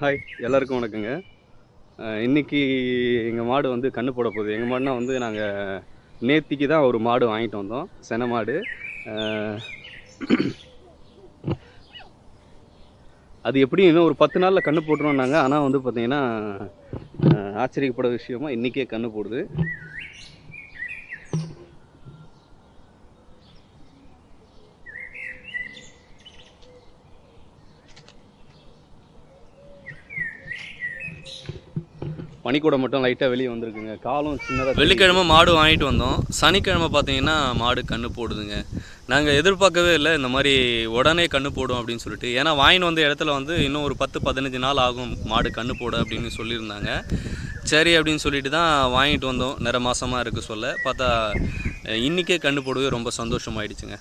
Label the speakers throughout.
Speaker 1: Hi எல்லாருக்கும் வணக்கங்க. இன்றைக்கி இன்னைக்கு எங்கள் மாடு வந்து கண்ணு போட போகுது. எங்கள் மாடுனா வந்து நாங்கள் நேத்திக்கு தான் ஒரு மாடு வாங்கிட்டு வந்தோம். சென மாடு. அது எப்படி இன்னும் ஒரு பத்து நாளில் கண்ணு போட்டுருவோம்னாங்க. ஆனால் வந்து பார்த்திங்கன்னா ஆச்சரியப்பட விஷயமா இன்றைக்கே கண்ணு போடுது. பனிக்கூடை மட்டும் லைட்டாக வெளியே வந்திருக்குங்க. காலும் சின்னதாக
Speaker 2: வெள்ளிக்கிழமை மாடு வாங்கிட்டு வந்தோம். சனிக்கிழமை பார்த்தீங்கன்னா மாடு கண்ணு போடுதுங்க. நாங்கள் எதிர்பார்க்கவே இல்லை இந்த மாதிரி உடனே கண்ணு போடும் அப்படின்னு சொல்லிட்டு. ஏன்னா வாங்கிட்டு வந்த இடத்துல வந்து இன்னும் ஒரு பத்து பதினஞ்சு நாள் ஆகும் மாடு கண்ணு போட அப்படின்னு சொல்லியிருந்தாங்க. சரி அப்படின்னு சொல்லிட்டு தான் வாங்கிட்டு வந்தோம். நிற மாதமாக இருக்குது சொல்ல. பார்த்தா இன்றைக்கே கன்று கண்ணு போடவே ரொம்ப சந்தோஷமாயிடுச்சுங்க.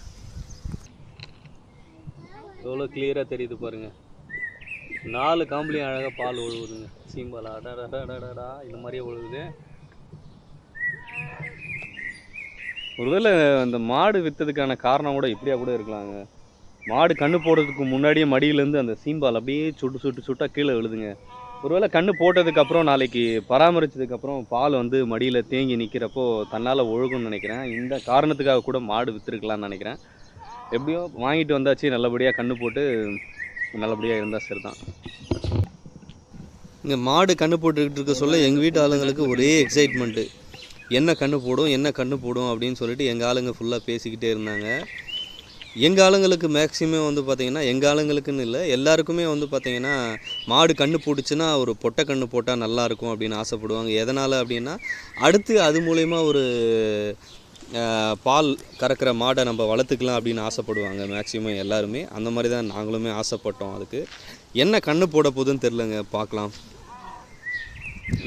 Speaker 1: எவ்வளோ கிளியராக தெரியுது பாருங்க. நாலு காம்புலையும் அழகாக பால் ஒழுகுதுங்க சீம்பால் அடடடடடா இந்த மாதிரியே ஒழுகுது ஒருவேளை அந்த மாடு விற்றதுக்கான காரணம் கூட இப்படியா கூட இருக்கலாங்க. மாடு கண்ணு போடுறதுக்கு முன்னாடியே மடியிலேருந்து அந்த சீம்பால் அப்படியே சுட்டு சுட்டு சுட்டாக கீழே விழுதுங்க. ஒருவேளை கண்ணு போட்டதுக்கப்புறம் நாளைக்கு பராமரிச்சதுக்கப்புறம் பால் வந்து மடியில் தேங்கி நிற்கிறப்போ தன்னால் ஒழுகும்னு நினைக்கிறேன். இந்த காரணத்துக்காக கூட மாடு விற்றுருக்கலாம்னு நினைக்கிறேன். எப்படியோ வாங்கிட்டு வந்தாச்சு நல்லபடியாக கண்ணு போட்டு நல்லபடியாக இருந்தால் சரி தான்
Speaker 2: இங்கே மாடு கண்ணு போட்டுக்கிட்டு இருக்க சொல்ல எங்கள் வீட்டு ஆளுங்களுக்கு ஒரே எக்ஸைட்மெண்ட்டு என்ன கண்ணு போடும் என்ன கண்ணு போடும் அப்படின்னு சொல்லிட்டு எங்கள் ஆளுங்க ஃபுல்லாக பேசிக்கிட்டே இருந்தாங்க. எங்கள் ஆளுங்களுக்கு மேக்ஸிமம் வந்து பார்த்திங்கன்னா எங்கள் ஆளுங்களுக்குன்னு இல்லை எல்லாருக்குமே வந்து பார்த்திங்கன்னா மாடு கண்ணு போட்டுச்சுன்னா ஒரு பொட்டை கண்ணு போட்டால் நல்லாயிருக்கும் அப்படின்னு ஆசைப்படுவாங்க. எதனால் அப்படின்னா அடுத்து அது மூலயமா ஒரு பால் கறக்கிற மாடை நம்ம வளர்த்துக்கலாம் அப்படின்னு ஆசைப்படுவாங்க மேக்ஸிமம் எல்லாருமே. அந்த மாதிரி தான் நாங்களுமே ஆசைப்பட்டோம் அதுக்கு. என்ன கண்ணு போட போகுதுன்னு தெரிலங்க பார்க்கலாம்.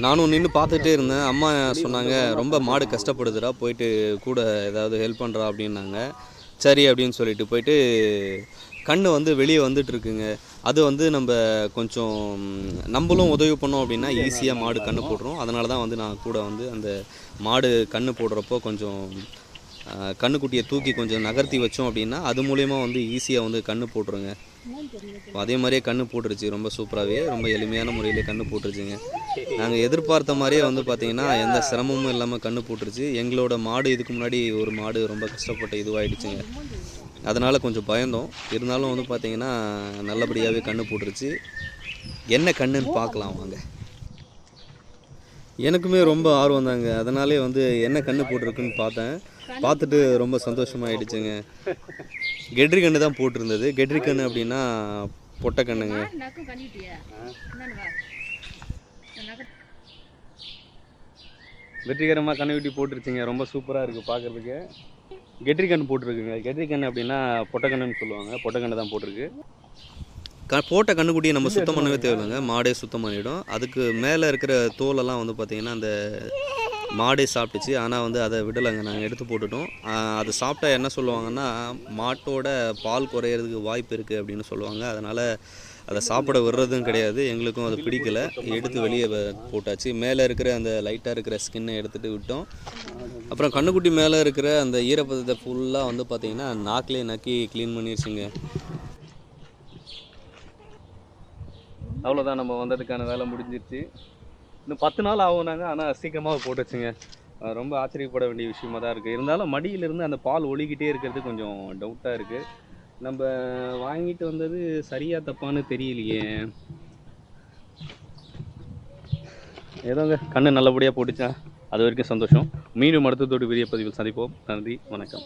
Speaker 2: நானும் நின்று பார்த்துட்டே இருந்தேன். அம்மா சொன்னாங்க ரொம்ப மாடு கஷ்டப்படுதுடா போயிட்டு கூட ஏதாவது ஹெல்ப் பண்ணுறா அப்படின்னாங்க. சரி அப்படின்னு சொல்லிட்டு போயிட்டு கண் வந்து வெளியே வந்துட்டு இருக்குங்க அது வந்து நம்ம கொஞ்சம் நம்மளும் உதவி பண்ணோம் அப்படின்னா ஈஸியாக மாடு கண்ணு போடுறோம் அதனால தான் வந்து நான் கூட வந்து அந்த மாடு கண்ணு போடுறப்போ கொஞ்சம் கண்ணுக்குட்டியை தூக்கி கொஞ்சம் நகர்த்தி வச்சோம் அப்படின்னா அது மூலயமா வந்து ஈஸியாக வந்து கண்ணு போட்டுருங்க. அதே மாதிரியே கண்ணு போட்டுருச்சு ரொம்ப சூப்பராகவே ரொம்ப எளிமையான முறையிலே கண்ணு போட்டுருச்சுங்க. நாங்கள் எதிர்பார்த்த மாதிரியே வந்து பார்த்தீங்கன்னா எந்த சிரமமும் இல்லாமல் கண்ணு போட்டுருச்சு. எங்களோட மாடு இதுக்கு முன்னாடி ஒரு மாடு ரொம்ப கஷ்டப்பட்ட இதுவாகிடுச்சுங்க அதனால் கொஞ்சம் பயந்தோம். இருந்தாலும் வந்து பார்த்தீங்கன்னா நல்லபடியாகவே கண்ணு போட்டுருச்சு. என்ன கண்ணுன்னு பார்க்கலாம் வாங்க. எனக்குமே ரொம்ப ஆர்வம் தாங்க. அதனாலே வந்து என்ன கண்ணு போட்டிருக்குன்னு பார்த்தேன். பார்த்துட்டு ரொம்ப சந்தோஷமாயிடுச்சுங்க. கெட்ரி கண்ணு தான் போட்டிருந்தது. கெட்ரி கண்ணு அப்படின்னா பொட்டை கண்ணுங்க.
Speaker 1: வெற்றிகரமாக கண்ணு வெட்டி போட்டுருச்சுங்க. ரொம்ப சூப்பராக இருக்குது பார்க்குறதுக்கு. கெட்ரி கண்ணு போட்டிருக்குங்க. கெட்ரி கண்ணு அப்படின்னா பொட்டக்கண்ணுன்னு சொல்லுவாங்க. பொட்டக்கண்ணு தான் போட்டிருக்கு.
Speaker 2: க போட்ட கண்ணுக்குட்டியை நம்ம சுத்தம் பண்ணவே தேவையில்லைங்க. மாடே சுத்தம் பண்ணிடும். அதுக்கு மேலே இருக்கிற தோலெல்லாம் வந்து பார்த்திங்கன்னா அந்த மாடே சாப்பிட்டுச்சு. ஆனால் வந்து அதை விடலைங்க. நாங்கள் எடுத்து போட்டுட்டோம். அதை சாப்பிட்டா என்ன சொல்லுவாங்கன்னா மாட்டோட பால் குறையிறதுக்கு வாய்ப்பு இருக்குது அப்படின்னு சொல்லுவாங்க. அதனால் அதை சாப்பிட விடுறதும் கிடையாது. எங்களுக்கும் அது பிடிக்கல. எடுத்து வெளியே போட்டாச்சு. மேலே இருக்கிற அந்த லைட்டாக இருக்கிற ஸ்கின்னை எடுத்துகிட்டு விட்டோம். அப்புறம் கண்ணுக்குட்டி மேலே இருக்கிற அந்த ஈரப்பதத்தை ஃபுல்லாக வந்து பார்த்திங்கன்னா நாக்கிலே நக்கி க்ளீன் பண்ணிருச்சுங்க.
Speaker 1: அவ்வளோதான் நம்ம வந்ததுக்கான வேலை முடிஞ்சிருச்சு. இன்னும் பத்து நாள் ஆகுனாங்க ஆனால் சீக்கிரமாக போட்டு வச்சுங்க ரொம்ப ஆச்சரியப்பட வேண்டிய விஷயமா தான் இருக்குது இருந்தாலும் மடியிலிருந்து அந்த பால் ஒழுகிட்டே இருக்கிறது கொஞ்சம் டவுட்டாக இருக்குது நம்ம வாங்கிட்டு வந்தது சரியா தப்பான்னு தெரியலையே. ஏதோங்க கண்ணு நல்லபடியாக போட்டுச்சா? அது வரைக்கும் சந்தோஷம். மீண்டும் அடுத்ததோடு பெரிய பதிவில் சந்திப்போம். நன்றி வணக்கம்.